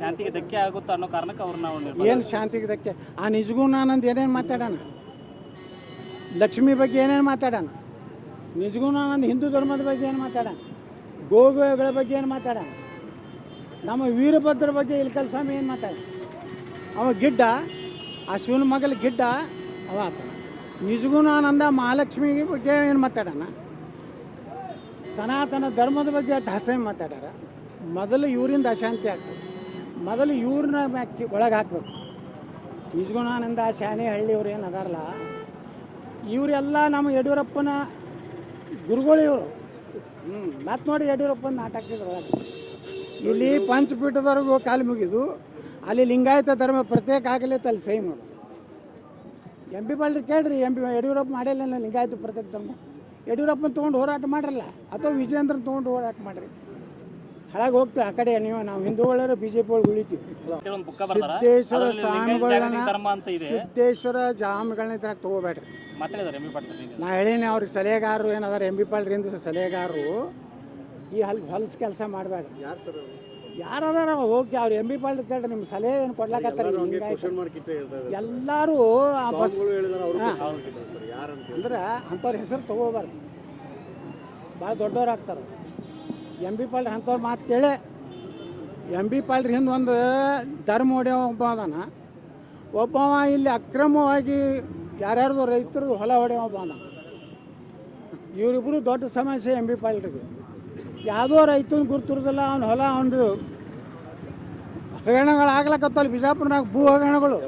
ಶಾಂತಿಗೆ ಧಕ್ಕೆ ಆಗುತ್ತೆ ಅನ್ನೋ ಕಾರಣಕ್ಕೆ ಅವ್ರನ್ನ ನಾವು ಏನು ಶಾಂತಿಗೆ ಧಕ್ಕೆ? ಆ ನಿಜಗೂ ನಾನಂದು ಏನೇನು ಮಾತಾಡೋಣ? ಲಕ್ಷ್ಮಿ ಬಗ್ಗೆ ಏನೇನು ಮಾತಾಡೋಣ? ನಿಜಗುಣಾನಂದ್ ಹಿಂದೂ ಧರ್ಮದ ಬಗ್ಗೆ ಏನು ಮಾತಾಡೋಣ? ಗೋಗಳ ಬಗ್ಗೆ ಏನು ಮಾತಾಡೋಣ? ನಮ್ಮ ವೀರಭದ್ರ ಬಗ್ಗೆ ಇಲ್ಕಲ್ ಸ್ವಾಮಿ ಏನು ಮಾತಾಡ ಅವ ಗಿಡ್ಡ ಆ ಶಿವನ ಮಗಲ ಗಿಡ್ಡ, ಅವ ಆತ. ನಿಜಗುಣಾನಂದ ಮಹಾಲಕ್ಷ್ಮಿ ಬಗ್ಗೆ ಏನು ಮಾತಾಡೋಣ? ಸನಾತನ ಧರ್ಮದ ಬಗ್ಗೆ ಅಷ್ಟು ಹಸೆ ಮಾತಾಡ್ಯಾರ. ಮೊದಲು ಇವರಿಂದ ಅಶಾಂತಿ ಆಗ್ತದೆ. ಮೊದಲು ಇವ್ರನ್ನ ಮ್ಯಾಕಿ ಒಳಗೆ ಹಾಕ್ಬೇಕು. ನಿಜಗುಣಾನಂದ ಶಾನೆ ಹಳ್ಳಿಯವ್ರು ಏನು ಅದಾರಲ್ಲ, ಇವರೆಲ್ಲ ನಮ್ಮ ಯಡಿಯೂರಪ್ಪನ ಗುರುಗಳು ಇವರು. ಹ್ಞೂ ಮತ್ತೆ ನೋಡಿ ಯಡಿಯೂರಪ್ಪನ ನಾಟಕ ಒಳಗೆ ಇಲ್ಲಿ ಪಂಚಪೀಠದವರೆಗೂ ಕಾಲು ಮುಗಿದು ಅಲ್ಲಿ ಲಿಂಗಾಯತ ಧರ್ಮ ಪ್ರತ್ಯೇಕ ಆಗಲಿತ್ತು ಅಲ್ಲಿ ಸಹಿ ಮಾಡು. ಎಂ ಪಿ ಬಳ್ಳಿ ಕೇಳ್ರಿ, ಎಂ ಬಿ ಯಡಿಯೂರಪ್ಪ ಮಾಡಿಲ್ಲ ಲಿಂಗಾಯತ ಪ್ರತ್ಯೇಕ ಧರ್ಮ. ಯಡಿಯೂರಪ್ಪನ ತೊಗೊಂಡು ಹೋರಾಟ ಮಾಡ್ರಲ್ಲ, ಅಥವಾ ವಿಜಯೇಂದ್ರನ ತೊಗೊಂಡು ಹೋರಾಟ ಮಾಡ್ರಿ. ಹಾಳಾಗಿ ಹೋಗ್ತಾರೆ ಆ ಕಡೆ ನೀವು ನಾವು ಹಿಂದೂಗಳರು ಬಿ ಜೆ ಪಿ ಒಳಗೆ ಉಳಿತೀವಿ ಸಿದ್ದೇಶ್ವರ ಸ್ವಾಮಿಗಳನ್ನ ಸಿದ್ದೇಶ್ವರ ಜಾಮಿಗಳನ್ನ ಇದ್ರಾಗ ತಗೋಬೇಡ್ರಿ. ನಾ ಹೇಳೀನಿ ಅವ್ರಿಗೆ ಸಲಹೆಗಾರರು ಏನದಾರ ಎಂ ಬಿ ಪಾಲ್ರಿಂದ ಸಲಹೆಗಾರರು ಈ ಹಲ್ ಹೊಲಸ್ ಕೆಲಸ ಮಾಡಬೇಡ್ರಿ. ಯಾರಾದ್ರ ಸರ್ ಯಾರು ಅದಾರ ಹೋಗಿ ಅವ್ರು ಎಂ ಬಿ ಪಾಲ್ ಕೇಳ್ರಿ ನಿಮ್ಮ ಸಲಹೆ ಏನು ಕೊಡ್ಲಾಕತ್ತಾರ ಎಲ್ಲಾರು ಆ ಬಸ್ ಸ್ವಾಮಿಗಳು ಅವರು ಸರ್ ಯಾರಂತ? ಅಂದ್ರೆ ಅಂಥವ್ರ ಹೆಸರು ತಗೋಬಾರ್ದು. ಭಾಳ ದೊಡ್ಡವ್ರು ಆಗ್ತಾರೆ ಎಂ ಬಿ ಪಾಲ್ರಿ ಅಂಥವ್ರ ಮಾತು ಕೇಳಿ. ಎಂ ಬಿ ಪಾಲ್ರಿ ಹಿಂದೆ ಒಂದು ಧರ್ಮ ಹೊಡೆಯೋ ಒಬ್ಬ ಅದಾನ. ಒಬ್ಬವ ಇಲ್ಲಿ ಅಕ್ರಮವಾಗಿ ಯಾರ್ಯಾರ್ದು ರೈತರದು ಹೊಲ ಹೊಡೆಯೋ ಒಬ್ಬ ಅದ ಇವರಿಬ್ಬರು ದೊಡ್ಡ ಸಮಸ್ಯೆ ಎಂ ಬಿ ಪಾಲ್ರಿಗೆ. ಯಾವುದೋ ರೈತನ ಗುರುತಿರೋದಿಲ್ಲ, ಅವ್ನ ಹೊಲ, ಅವನದು ಹಗರಣಗಳಾಗ್ಲಕತ್ತಲ್ಲ ಬಿಜಾಪುರನಾಗ ಭೂ ಹಗರಣಗಳು.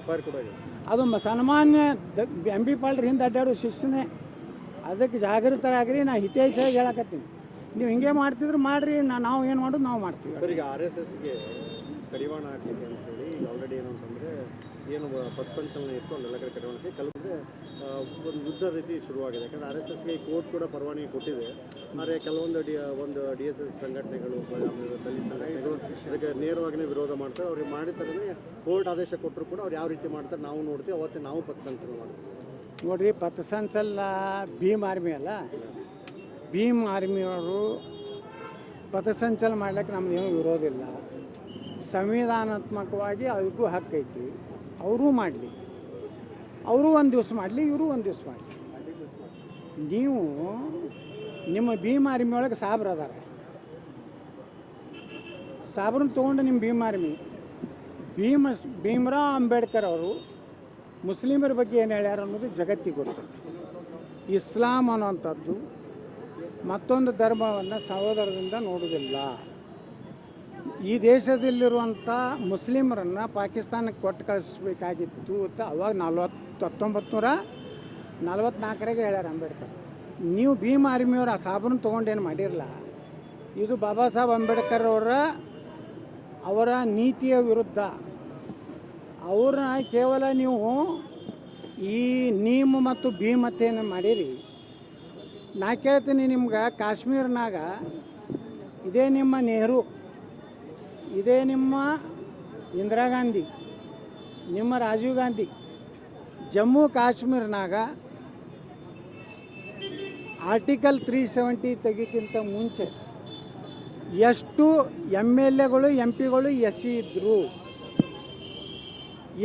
ಅದು ಸನ್ಮಾನ್ಯ ಎಂ ಬಿ ಪಾಲ್ರ ಹಿಂದೆ ಅಡ್ಡಾಡೋ ಶಿಸ್ತನೇ. ಅದಕ್ಕೆ ಜಾಗೃತರಾಗ್ರಿ, ನಾ ಹಿತೇಚ್ಛಾಗಿ ಹೇಳಕತ್ತೀನಿ. ನೀವು ಹಿಂಗೆ ಮಾಡ್ತಿದ್ರು ಮಾಡ್ರಿ ನಾ ನಾವು ಏನು ಮಾಡೋದು ನಾವು ಮಾಡ್ತೀವಿ. ಸರ್ ಈಗ ಆರ್ ಎಸ್ ಎಸ್ಗೆ ಕಡಿವಾಣ ಹಾಕ್ಲಿಕ್ಕೆ ಅಂತ ಹೇಳಿ ಈಗ ಆಲ್ರೆಡಿ ಏನು ಅಂತಂದ್ರೆ ಏನು ಪಥಸಂಚಲನ ಇತ್ತು ಅಲ್ಲೆಲ್ಲ ಕಡೆ ಕಡಿವಾಣಕ್ಕೆ ಕೆಲವೊಂದ್ರೆ ಒಂದು ಯುದ್ಧ ರೀತಿ ಶುರುವಾಗಿದೆ. ಯಾಕಂದರೆ ಆರ್ ಎಸ್ ಎಸ್ಗೆ ಕೋರ್ಟ್ ಕೂಡ ಪರವಾನಗಿ ಕೊಟ್ಟಿದೆ. ಆದರೆ ಕೆಲವೊಂದು ಡಿ ಒಂದು ಡಿ ಎಸ್ ಎಸ್ ಸಂಘಟನೆಗಳು ದಲಿತ ಸಂಘಟನೆಗಳು ಇದಕ್ಕೆ ನೇರವಾಗಿಯೇ ವಿರೋಧ ಮಾಡ್ತಾರೆ. ಅವ್ರಿಗೆ ಮಾಡಿದ ಕೋರ್ಟ್ ಆದೇಶ ಕೊಟ್ಟರು ಕೂಡ ಅವ್ರು ಯಾವ ರೀತಿ ಮಾಡ್ತಾರೆ ನಾವು ನೋಡ್ತೀವಿ. ಅವತ್ತೇ ನಾವು ಪಥಸಂಚಲನ ಮಾಡ್ತೀವಿ. ನೋಡ್ರಿ ಪಥಸಂಚಲ ಭೀಮ್ ಆರ್ಮಿ ಅಲ್ಲ? ಭೀಮ್ ಆರ್ಮಿಯವರು ಪಥಸಂಚಲ ಮಾಡ್ಲಿಕ್ಕೆ ನಮ್ದು ಏನೂ ವಿರೋಧ ಇಲ್ಲ ಸಂವಿಧಾನಾತ್ಮಕವಾಗಿ ಅದಕ್ಕೂ ಹಕ್ಕೈತಿ ಅವರೂ ಮಾಡಲಿ. ಅವರು ಒಂದು ದಿವಸ ಮಾಡಲಿ, ಇವರು ಒಂದು ದಿವಸ ಮಾಡಲಿ. ನೀವು ನಿಮ್ಮ ಭೀಮ್ ಆರ್ಮಿ ಒಳಗೆ ಸಾಬ್ರ ಅದಾರ. ಸಾಬ್ರನ್ನ ತೊಗೊಂಡು ನಿಮ್ಮ ಭೀಮ್ ಆರ್ಮಿ. ಭೀಮ, ಭೀಮರಾವ್ ಅಂಬೇಡ್ಕರ್ ಅವರು ಮುಸ್ಲಿಮರ ಬಗ್ಗೆ ಏನು ಹೇಳ್ಯಾರ ಅನ್ನೋದು ಜಗತ್ತಿಗೆ ಗೊತ್ತೈತಿ. ಇಸ್ಲಾಂ ಅನ್ನೋವಂಥದ್ದು ಮತ್ತೊಂದು ಧರ್ಮವನ್ನು ಸಹೋದರದಿಂದ ನೋಡುವುದಿಲ್ಲ. ಈ ದೇಶದಲ್ಲಿರುವಂಥ ಮುಸ್ಲಿಮರನ್ನು ಪಾಕಿಸ್ತಾನಕ್ಕೆ ಕೊಟ್ಟು ಕಳಿಸ್ಬೇಕಾಗಿತ್ತು ಅಂತ ಅವಾಗ ನಲ್ವತ್ತು ಹತ್ತೊಂಬತ್ತು ನೂರ ನಲ್ವತ್ನಾಲ್ಕರಾಗೆ ಹೇಳ್ಯಾರ ಅಂಬೇಡ್ಕರ್. ನೀವು ಭೀಮ್ ಆರ್ಮಿಯವ್ರು, ಆ ಸಾಬರನ್ನ ತೊಗೊಂಡೇನು ಮಾಡಿರಲ್ಲ ಇದು ಬಾಬಾ ಸಾಹೇಬ್ ಅಂಬೇಡ್ಕರ್ ಅವರ ಅವರ ನೀತಿಯ ವಿರುದ್ಧ. ಅವ್ರನ್ನ ಕೇವಲ ನೀವು ಈ ನೀಮ್ ಮತ್ತು ಭೀಮತೆಯನ್ನು ಮಾಡಿರಿ. ನಾ ಕೇಳ್ತೀನಿ ನಿಮ್ಗೆ, ಕಾಶ್ಮೀರ್ನಾಗ ಇದೇ ನಿಮ್ಮ ನೆಹರು, ಇದೇ ನಿಮ್ಮ ಇಂದಿರಾ ಗಾಂಧಿ, ನಿಮ್ಮ ರಾಜೀವ್ ಗಾಂಧಿ, ಜಮ್ಮು ಕಾಶ್ಮೀರ್ನಾಗ ಆರ್ಟಿಕಲ್ ತ್ರೀ ಸೆವೆಂಟಿ ತೆಗಿಕ್ಕಿಂತ ಮುಂಚೆ ಎಷ್ಟು ಎಂ ಎಲ್ ಎಗಳು, ಎಂ ಪಿಗಳು, ಎಸ್ ಸಿ ಇದ್ದರು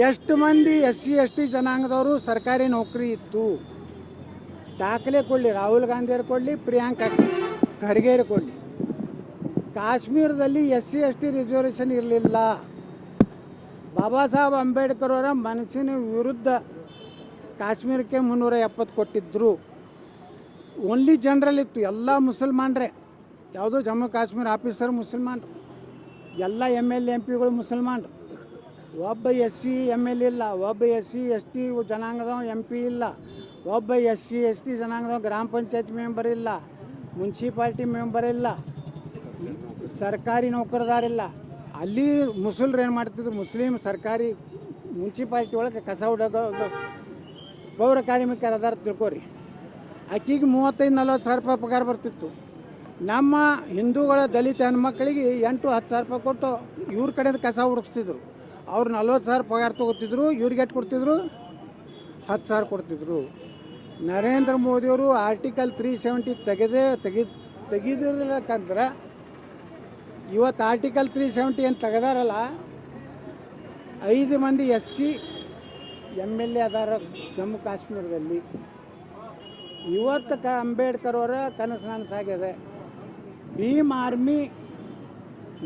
ಎಷ್ಟು ಮಂದಿ ಎಸ್ ಸಿ, ಎಸ್ ಟಿ ಜನಾಂಗದವರು ಸರ್ಕಾರಿ ನೌಕರಿ ಇತ್ತು ದಾಖಲೆ ಕೊಡಲಿ ರಾಹುಲ್ ಗಾಂಧಿಯವ್ರು ಕೊಡಲಿ, ಪ್ರಿಯಾಂಕಾ ಖರ್ಗೆಯರು ಕೊಡಲಿ. ಕಾಶ್ಮೀರದಲ್ಲಿ S C, S T reservation ಇರಲಿಲ್ಲ. ಬಾಬಾ ಸಾಹೇಬ್ ಅಂಬೇಡ್ಕರ್ ಅವರ ಮನಸ್ಸಿನ ವಿರುದ್ಧ ಕಾಶ್ಮೀರಕ್ಕೆ ಮುನ್ನೂರ ಎಪ್ಪತ್ತು ಕೊಟ್ಟಿದ್ದರು ಓನ್ಲಿ ಜನರಲ್ ಇತ್ತು, ಎಲ್ಲ ಮುಸಲ್ಮಾನರೇ. ಯಾವುದೋ ಜಮ್ಮು ಕಾಶ್ಮೀರ ಆಫೀಸರ್ ಮುಸಲ್ಮಾನ್ರು. ಎಲ್ಲ ಎಂ ಎಲ್ ಎಂ ಪಿಗಳು ಮುಸಲ್ಮಾನ್ರು. ಒಬ್ಬ ಎಸ್ ಸಿ ಎಂ ಎಲ್ ಇಲ್ಲ, ಒಬ್ಬ ಎಸ್ ಸಿ, ಎಸ್ ಟಿ ಜನಾಂಗದ ಎಂ ಪಿ ಇಲ್ಲ. ಒಬ್ಬ ಎಸ್ ಸಿ, ಎಸ್ ಟಿ ಜನಾಂಗದ ಗ್ರಾಮ ಪಂಚಾಯತ್ ಮೆಂಬರ್ ಇಲ್ಲ ಮುನ್ಸಿಪಾಲ್ಟಿ ಮೆಂಬರ್ ಇಲ್ಲ, ಸರ್ಕಾರಿ ನೌಕರದಾರಿಲ್ಲ ಅಲ್ಲಿ ಮುಸಲ್ರು ಏನು ಮಾಡ್ತಿದ್ರು ಮುಸ್ಲಿಂ ಸರ್ಕಾರಿ ಮುನ್ಸಿಪಾಲ್ಟಿ ಒಳಗೆ ಕಸ ಹುಡುಗ ಪೌರ ಕಾರ್ಮಿಕರ ಅದಾರ ತಿಳ್ಕೊರಿ. ಆಕಿಗೆ ಮೂವತ್ತೈದು, ನಲ್ವತ್ತು ಸಾವಿರ ರೂಪಾಯಿ ಪಗಾರ ಬರ್ತಿತ್ತು. ನಮ್ಮ ಹಿಂದೂಗಳ ದಲಿತ ಹೆಣ್ಮಕ್ಳಿಗೆ ಎಂಟು, ಹತ್ತು ಸಾವಿರ ರೂಪಾಯಿ ಕೊಟ್ಟು ಇವ್ರ ಕಡೆಯಿಂದ ಕಸ ಹುಡುಕ್ಸ್ತಿದ್ರು. ಅವ್ರು ನಲ್ವತ್ತು ಸಾವಿರ ಪಗಾರ ತೊಗೋತಿದ್ರು, ಇವ್ರಿಗೆ ಎಷ್ಟು ಕೊಡ್ತಿದ್ರು? ಹತ್ತು ಸಾವಿರ ಕೊಡ್ತಿದ್ರು. ನರೇಂದ್ರ ಮೋದಿಯವರು ಆರ್ಟಿಕಲ್ ತ್ರೀ ಸೆವೆಂಟಿ ತೆಗೆದೇ ತೆಗಿ ತೆಗಿದಿರ್ಲಕ್ಕಂದ್ರೆ ಇವತ್ತು ಆರ್ಟಿಕಲ್ ತ್ರೀ ಸೆವೆಂಟಿ ಏನು ತೆಗೆದಾರಲ್ಲ, ಐದು ಮಂದಿ S C M L A ಅದಾರ ಜಮ್ಮು ಕಾಶ್ಮೀರದಲ್ಲಿ. ಇವತ್ತು ಕ ಅಂಬೇಡ್ಕರ್ ಅವರ ಕನಸು ನನಸಾಗಿದೆ ಭೀಮ್ ಆರ್ಮಿ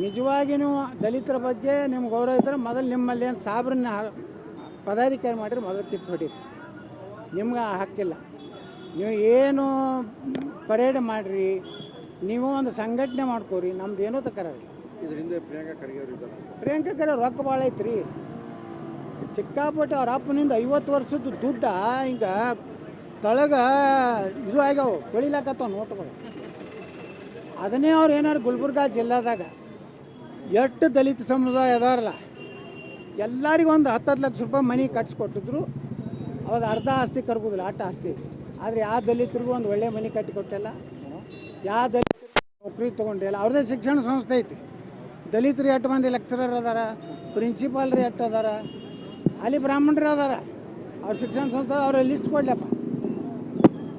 ನಿಜವಾಗಿ ನೀವು ದಲಿತರ ಬಗ್ಗೆ ನಿಮ್ಗೆ ಗೌರವ ಇದ್ದರೆ ಮೊದಲು ನಿಮ್ಮಲ್ಲಿ ಏನು ಸಾಬ್ರನ್ನ ಪದಾಧಿಕಾರಿ ಮಾಡಿರಿ ಮೊದಲು ಕಿತ್ತು ಹೊಡೀರಿ. ನಿಮ್ಗೆ ಆ ಹಕ್ಕಿಲ್ಲ. ನೀವು ಏನು ಪರೇಡ್ ಮಾಡಿರಿ ನೀವು ಒಂದು ಸಂಘಟನೆ ಮಾಡ್ಕೋರಿ ನಮ್ದು ಏನೂ ತಕರಾರಿ ಇದರಿಂದ ಪ್ರಿಯಾಂಕಾ ಖರ್ಗೆ ಅವರು ಇದ್ದಾರೆ. ಪ್ರಿಯಾಂಕಾ ಖರೆ ರೊಕ್ಕ ಭಾಳ ಐತ್ರಿ. ಸಿಕ್ಕಾಪಟ್ಟೆ ಅವ್ರ ಅಪ್ಪನಿಂದ ಐವತ್ತು ವರ್ಷದ ದುಡ್ಡ ಈಗ ತಳಗ ಇದು ಆಗ್ಯಾವ ಬೆಳಿಲಾಕತ್ತಾವ ನೋಟ್ಗಳು. ಅದನ್ನೇ ಅವ್ರು ಏನಾರು ಗುಲ್ಬರ್ಗಾ ಜಿಲ್ಲಾದಾಗ ಎಷ್ಟು ದಲಿತ ಸಮುದಾಯ ಅದಾರಲ್ಲ ಎಲ್ಲರಿಗೂ ಒಂದು ಹತ್ತು ಹತ್ತು ಲಕ್ಷ ರೂಪಾಯಿ ಮನೆ ಕಟ್ಸ್ಕೊಟ್ಟಿದ್ರು. ಅವಾಗ ಅರ್ಧ ಆಸ್ತಿ ಕರ್ಗೋದಿಲ್ಲ, ಅಟ್ಟ ಆಸ್ತಿ. ಆದರೆ ಯಾವ ದಲಿತರಿಗೂ ಒಂದು ಒಳ್ಳೆ ಮನೆ ಕಟ್ಟಿ ಕೊಟ್ಟಿಲ್ಲ ಯಾವ ದಲಿತರು ನೌಕರಿ ತೊಗೊಂಡಿಲ್ಲ ಅವ್ರದ್ದೇ ಶಿಕ್ಷಣ ಸಂಸ್ಥೆ ಐತಿ. ದಲಿತರು ಎಷ್ಟು ಮಂದಿ ಲೆಕ್ಚರರ್ ಅದಾರ ಪ್ರಿನ್ಸಿಪಾಲ್ರು ಎಷ್ಟು ಅದಾರ, ಅಲ್ಲಿ ಬ್ರಾಹ್ಮಣರು ಅದಾರ. ಅವ್ರ ಶಿಕ್ಷಣ ಸಂಸ್ಥೆ ಅವ್ರ ಲಿಸ್ಟ್ ಕೊಡ್ಲಪ್ಪ.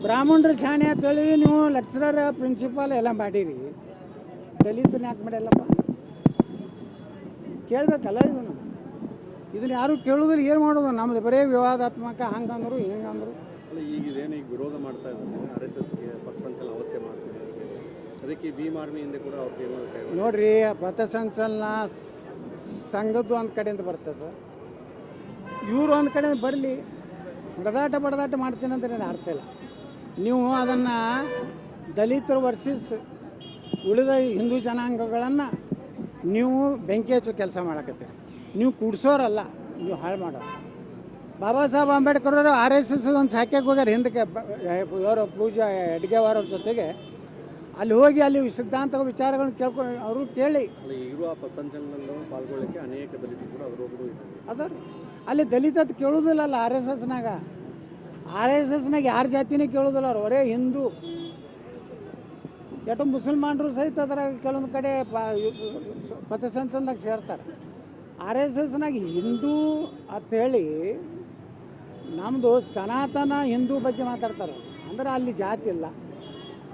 ಬ್ರಾಹ್ಮಣರು ಶಾಣೆ ಅಂತೇಳಿ ನೀವು ಲೆಕ್ಚರರ್ ಪ್ರಿನ್ಸಿಪಾಲ್ ಎಲ್ಲ ಮಾಡಿರಿ. ದಲಿತನ ಯಾಕೆ ಮಾಡಿಲ್ಲಪ್ಪ ಕೇಳಬೇಕಲ್ಲ ಇದನ್ನು. ಇದನ್ನ ಯಾರು ಕೇಳೋದಿಲ್ಲ ಏನು ಮಾಡೋದು? ನಮ್ದು ಬರೇ ವಿವಾದಾತ್ಮಕ ಹಂಗಂದ್ರು ಹಿಂಗಂದ್ರು. ಅಲ್ಲ ಈಗ ಇದೇನು ಈಗ ವಿರೋಧ ಮಾಡ್ತಾ ಇದ್ದಾರೆ ಆರ್ ಎಸ್ ಎಸ್ಗೆ ಪಥಸಂಚಲನ ಅವತ್ತೇ ಮಾಡ್ತಾರೆ ಅದಕ್ಕೆ ಭೀಮ್ ಕೂಡ ಅವ್ರಿಗೆ ನೋಡ್ರಿ ಪಥಸಂಚಲನ ಸಂಘದ್ದು ಒಂದು ಕಡೆಯಿಂದ ಬರ್ತದೆ. ಇವರು ಒಂದ್ ಕಡೆಯಿಂದ ಬರಲಿ. ಬಡದಾಟ ಬಡದಾಟ ಮಾಡ್ತೀನಿ ಅಂತ ನಾನು ಅರ್ಥ ಇಲ್ಲ. ನೀವು ಅದನ್ನು ದಲಿತರು ವರ್ಸಸ್ ಉಳಿದ ಹಿಂದೂ ಜನಾಂಗಗಳನ್ನು ನೀವು ಬೆಂಕಿ ಹಚ್ಚೋ ಕೆಲಸ ಮಾಡಕತ್ತೀರಿ. ನೀವು ಕೂಡ್ಸೋರಲ್ಲ ನೀವು ಹಾಳು ಮಾಡೋರು. ಬಾಬಾ ಸಾಹೇಬ್ ಅಂಬೇಡ್ಕರ್ ಅವರು ಆರ್ ಎಸ್ ಎಸ್ ಒಂದು ಸಾಕ್ಯಕ್ಕೆ ಹೋಗ್ಯಾರ. ಹಿಂದಕ್ಕೆ ಇವರು ಪೂಜಾ ಅಡ್ಗೆವಾರ ಜೊತೆಗೆ. ಅಲ್ಲಿ ಹೋಗಿ ಅಲ್ಲಿ ಸಿದ್ಧಾಂತ ವಿಚಾರಗಳನ್ನ ಕೇಳ್ಕೊ ಅವರು ಕೇಳಿ. ಅಲ್ಲ ಪಾಲ್ಗೊಳ್ಳಕ್ಕೆ ಅನೇಕ ಅದರ ಅಲ್ಲಿ ದಲಿತ ಅಂತ ಕೇಳೋದಿಲ್ಲಲ್ಲ ಆರ್ ಎಸ್ ಎಸ್ನಾಗ. ಆರ್ ಎಸ್ ಎಸ್ನಾಗ ಯಾರ ಜಾತಿನೇ ಕೇಳೋದಿಲ್ಲ ಅವ್ರು ಒರೇ ಹಿಂದೂ. ಎಷ್ಟೋ ಮುಸಲ್ಮಾನರು ಸಹಿತ ಅದ್ರಾಗ ಕೆಲವೊಂದು ಕಡೆ ಪಥಸಂಚಲನದಾಗ ಸೇರ್ತಾರೆ. ಆರ್ ಎಸ್ ಎಸ್ನಾಗ ಹಿಂದೂ ಹೇಳಿ ನಮ್ಮದು ಸನಾತನ ಹಿಂದೂ ಬಗ್ಗೆ ಮಾತಾಡ್ತಾರೆ ಅಂದ್ರೆ ಅಲ್ಲಿ ಜಾತಿ ಇಲ್ಲ.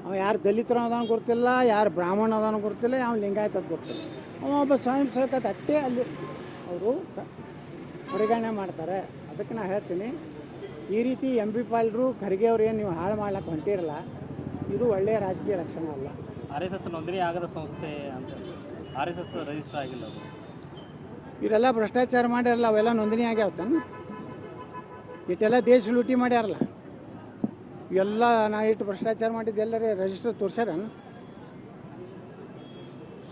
ಅವ ಯಾರು ದಲಿತರ ಅದಾನ ಗೊತ್ತಿಲ್ಲ, ಯಾರು ಬ್ರಾಹ್ಮಣ ಅದಾನ ಗೊತ್ತಿಲ್ಲ, ಯಾವ ಲಿಂಗಾಯತ ಗೊತ್ತಿಲ್ಲ. ಅವ ಒಬ್ಬ ಸ್ವಯಂ ಸೇವಕ ಅಟ್ಟೆ ಅಲ್ಲಿ ಅವರು ಪರಿಗಣನೆ ಮಾಡ್ತಾರೆ. ಅದಕ್ಕೆ ನಾನು ಹೇಳ್ತೀನಿ, ಈ ರೀತಿ ಎಂ ಬಿ ಪಾಲ್ರು, ಖರ್ಗೆ ಏನು ನೀವು ಹಾಳು ಮಾಡ್ಲಿಕ್ಕೆ ಹೊಂಟಿರಲ್ಲ, ಇದು ಒಳ್ಳೆಯ ರಾಜಕೀಯ ಲಕ್ಷಣ ಅಲ್ಲ. ಆರ್ ಎಸ್ ಎಸ್ ನೋಂದಣಿ ಆಗದ ಸಂಸ್ಥೆ ಅಂತ ಆರ್ ಎಸ್ ಎಸ್ ರಿಜಿಸ್ಟರ್ ಆಗಿಲ್ಲ ಇವರೆಲ್ಲ ಭ್ರಷ್ಟಾಚಾರ ಮಾಡ್ಯಾರಲ್ಲ ಅವೆಲ್ಲ ನೋಂದಣಿ ಆಗ್ಯಾವತ್ತಾನ? ತಾನು ಇಟ್ಟೆಲ್ಲ ದೇಶ ಲೂಟಿ ಮಾಡ್ಯಾರಲ್ಲ. ಇವೆಲ್ಲ ನಾ ಇಟ್ಟು ಭ್ರಷ್ಟಾಚಾರ ಮಾಡಿದ್ದು ಎಲ್ಲರೇ ರಿಜಿಸ್ಟರ್ ತೋರ್ಸ್ಯಾರ.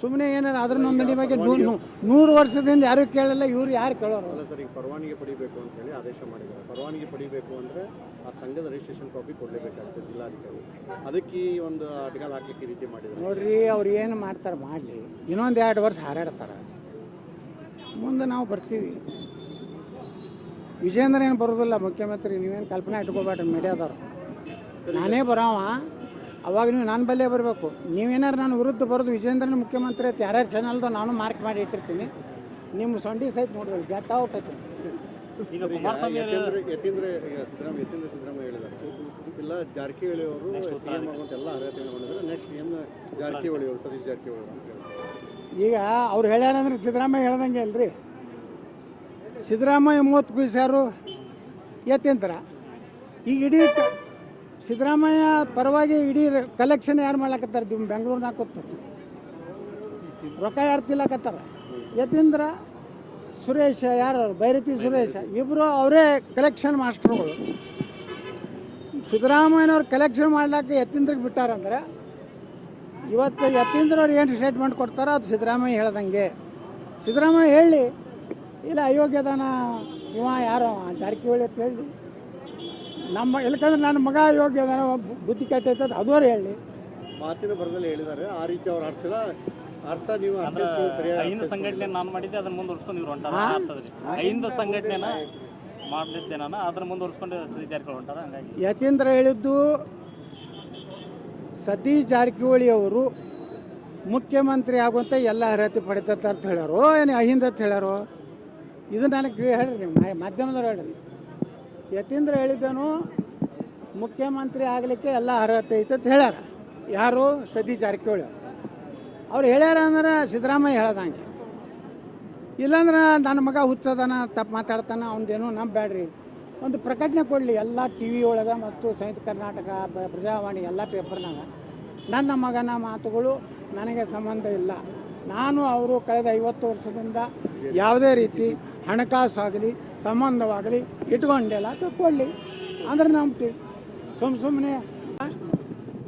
ಸುಮ್ಮನೆ ಏನಾರ ಅದ್ರ ನೋಂದಣಿ ಬಗ್ಗೆ ನೂರು ವರ್ಷದಿಂದ ಯಾರು ಕೇಳಲ್ಲ ಇವ್ರು ಯಾರು ಕೇಳೋರು? ಅಲ್ಲ ಸರ್ ಈಗ ಪರವಾನಗಿ ಪಡಿಬೇಕು ಅಂತ ಹೇಳಿ ಆದೇಶ ಮಾಡಿದ್ದಾರೆ. ಪರವಾನಗಿ ಪಡಿಬೇಕು ಅಂದ್ರೆ ಆ ಸಂಘದ ರಿಜಿಸ್ಟ್ರೇಷನ್ ಕಾಪಿ ಕೊಡಲೇಬೇಕಾಗ್ತದೆ ಜಿಲ್ಲಾಧಿಕಾರಿ. ಅದಕ್ಕೆ ಒಂದು ಅಡ್ಗಾಲ ಹಾಕ್ಲಿಕ್ಕೆ ರೀತಿ ಮಾಡಿದ್ದಾರೆ. ನೋಡ್ರಿ ಅವ್ರು ಏನು ಮಾಡ್ತಾರೆ ಮಾಡಲಿ. ಇನ್ನೊಂದು ಎರಡು ವರ್ಷ ಹಾರಾಡ್ತಾರೆ. ಮುಂದೆ ನಾವು ಬರ್ತೀವಿ. ವಿಜೇಂದ್ರ ಏನು ಬರೋದಿಲ್ಲ ಮುಖ್ಯಮಂತ್ರಿ ನೀವೇನು ಕಲ್ಪನೆ ಇಟ್ಕೋಬೇಡ್ರಿ ಮೀಡಿಯಾದವ್ರು. ನಾನೇ ಬರೋವ. ಅವಾಗ ನೀವು ನಾನು ಬಲ್ಲೇ ಬರಬೇಕು. ನೀವೇನಾರು ನಾನು ವಿರುದ್ಧ ಬರೋದು ವಿಜೇಂದ್ರನ ಮುಖ್ಯಮಂತ್ರಿ ಅಂತ ಯಾರ್ಯಾರು ಚಾನಲ್ದು ನಾನು ಮಾರ್ಕ್ ಮಾಡಿ ಇಟ್ಟಿರ್ತೀನಿ. ನಿಮ್ಮ ಸೊಂಡಿ ಸಹಿತ ನೋಡ್ರಿ ಗೆಟ್ ಔಟ್ ಐತೆ ಈಗ ಕುಮಾರಸ್ವಾಮಿ ಅವರು ಯತೀಂದ್ರ ಯತೀಂದ್ರ ಈಗ ಸಿದ್ದರಾಮಯ್ಯ ಯತೀಂದ್ರ ಸಿದ್ದರಾಮಯ್ಯ ಹೇಳಿದ್ದಾರೆ. ಇಲ್ಲ ಜಾರಕಿಹೊಳಿ ಅವರು ಸಿ ಎಂ ಆಗುವಂತ ಎಲ್ಲ ನೆಕ್ಸ್ಟ್ ಎಂ ಜಾರಕಿಹೊಳಿ ಅವರು ಸತೀಶ್ ಜಾರಕಿಹೊಳಿ ಅವರು. ಈಗ ಅವ್ರು ಹೇಳ್ಯಾರಂದ್ರೆ ಸಿದ್ದರಾಮಯ್ಯ ಹೇಳ್ದಂಗೆ ಅಲ್ರಿ. ಸಿದ್ದರಾಮಯ್ಯ ಮೂವತ್ತು ಕುಯ್ಸ್ಯಾರು ಯಾರು ಎತ್ತಿಂತರ. ಈಗ ಇಡೀ ಸಿದ್ದರಾಮಯ್ಯ ಪರವಾಗಿ ಇಡೀ ಕಲೆಕ್ಷನ್ ಯಾರು ಮಾಡ್ಲಾಕತ್ತಾರ ನಿಮ್ಮ ಬೆಂಗಳೂರಿನಾಗ ಕೂತು ರೊಕ್ಕ ಯಾರು ತಿಲ್ಲಕತ್ತಾರ ಯತೀಂದ್ರ ಸುರೇಶ ಯಾರು ಭೈರತಿ ಸುರೇಶ. ಇಬ್ಬರು ಅವರೇ ಕಲೆಕ್ಷನ್ ಮಾಸ್ಟರ್ಗಳು ಸಿದ್ದರಾಮಯ್ಯನವ್ರು ಕಲೆಕ್ಷನ್ ಮಾಡ್ಲಿಕ್ಕೆ ಯತೀಂದ್ರಿಗೆ ಬಿಟ್ಟಾರಂದ್ರೆ ಇವತ್ತು ಯತೀಂದ್ರವ್ರು ಏನು ಸ್ಟೇಟ್ಮೆಂಟ್ ಕೊಡ್ತಾರೋ ಅದು ಸಿದ್ದರಾಮಯ್ಯ ಹೇಳ್ದಂಗೆ. ಸಿದ್ದರಾಮಯ್ಯ ಹೇಳಿ ಇಲ್ಲ ಅಯೋಗ್ಯದಾನ ಇವ ಯಾರೋ ಜಾರಕಿಹೊಳಿ ಅಂತ ಹೇಳಿ. ನಮ್ಮ ಇಲ್ಕಂದ್ರೆ ನನ್ನ ಮಗ ಅಯೋಗ್ಯದಾನ ಬುದ್ಧಿ ಕೆಟ್ಟೈತೆ ಅದು ಅದೋರು ಹೇಳಿ. ಮಾತಿನ ಬರದಲ್ಲಿ ಹೇಳಿದ್ದಾರೆ. ಆ ರೀತಿ ಅವ್ರ ಅರ್ಥದ ಅರ್ಥ ನೀವು ಐದು ಸಂಘಟನೆ ನಾನು ಮಾಡಿದ್ದೆ ಅದನ್ನ ಮುಂದುವರ್ಸ್ಕೊಂಡು ಇವ್ರು ಹೊಂಟಾರ. ಆಗ್ತದ್ರಿ ಐದು ಸಂಘಟನೆನ ಮಾಡಿದ್ದೆ ನಾನು. ಅದನ್ನ ಮುಂದುವರ್ಸ್ಕೊಂಡು ಜಾರಕಿಹೊಳಿ ಹೊಂಟಾರ? ಹಂಗಾಗಿ. ಯತೀಂದ್ರ ಹೇಳಿದ್ದು ಸತೀಶ್ ಜಾರಕಿಹೊಳಿ ಅವರು ಮುಖ್ಯಮಂತ್ರಿ ಆಗುವಂಥ ಎಲ್ಲ ಅರ್ಹತೆ ಪಡಿತತ್ತ ಅಂತ ಹೇಳ್ಯಾರೋ. ಏನು ಅಹಿಂದ ಅಂತ ಹೇಳ್ಯಾರೋ. ಇದು ನನಗೆ ಹೇಳ್ರಿ ನೀವು ಮಾಧ್ಯಮದವ್ರು ಹೇಳ್ರಿ. ಯತೀಂದ್ರ ಹೇಳಿದ್ದನು ಮುಖ್ಯಮಂತ್ರಿ ಆಗಲಿಕ್ಕೆ ಎಲ್ಲ ಅರ್ಹತೆ ಐತೆ ಅಂತ ಹೇಳ್ಯಾರ. ಯಾರು? ಸತೀಶ್ ಜಾರಕಿಹೊಳಿ ಅವ್ರು. ಹೇಳ್ಯಾರ ಅಂದ್ರೆ ಸಿದ್ದರಾಮಯ್ಯ ಹೇಳ್ದಂಗೆ. ಇಲ್ಲಾಂದ್ರೆ ನನ್ನ ಮಗ ಹುಚ್ಚದನ, ತಪ್ಪು ಮಾತಾಡ್ತಾನೆ, ಅವನದೇನು ನಂಬೇಡ್ರಿ ಒಂದು ಪ್ರಕಟಣೆ ಕೊಡಲಿ, ಎಲ್ಲ ಟಿ ವಿ ಒಳಗೆ ಮತ್ತು ಸಂಯುಕ್ತ ಕರ್ನಾಟಕ ಪ್ರಜಾವಾಣಿ ಎಲ್ಲ ಪೇಪರ್ನಾಗ. ನನ್ನ ಮಗನ ಮಾತುಗಳು ನನಗೆ ಸಂಬಂಧ ಇಲ್ಲ. ನಾನು ಅವರು ಕಳೆದ ಐವತ್ತು ವರ್ಷದಿಂದ ಯಾವುದೇ ರೀತಿ ಹಣಕಾಸಾಗಲಿ, ಸಂಬಂಧವಾಗಲಿ ಇಟ್ಕೊಂಡಿಲ್ಲ ತಗೊಳ್ಳಿ ಅಂದ್ರೆ ನಂಬ್ತೀವಿ ಸುಮ್ಮ ಸುಮ್ಮನೆ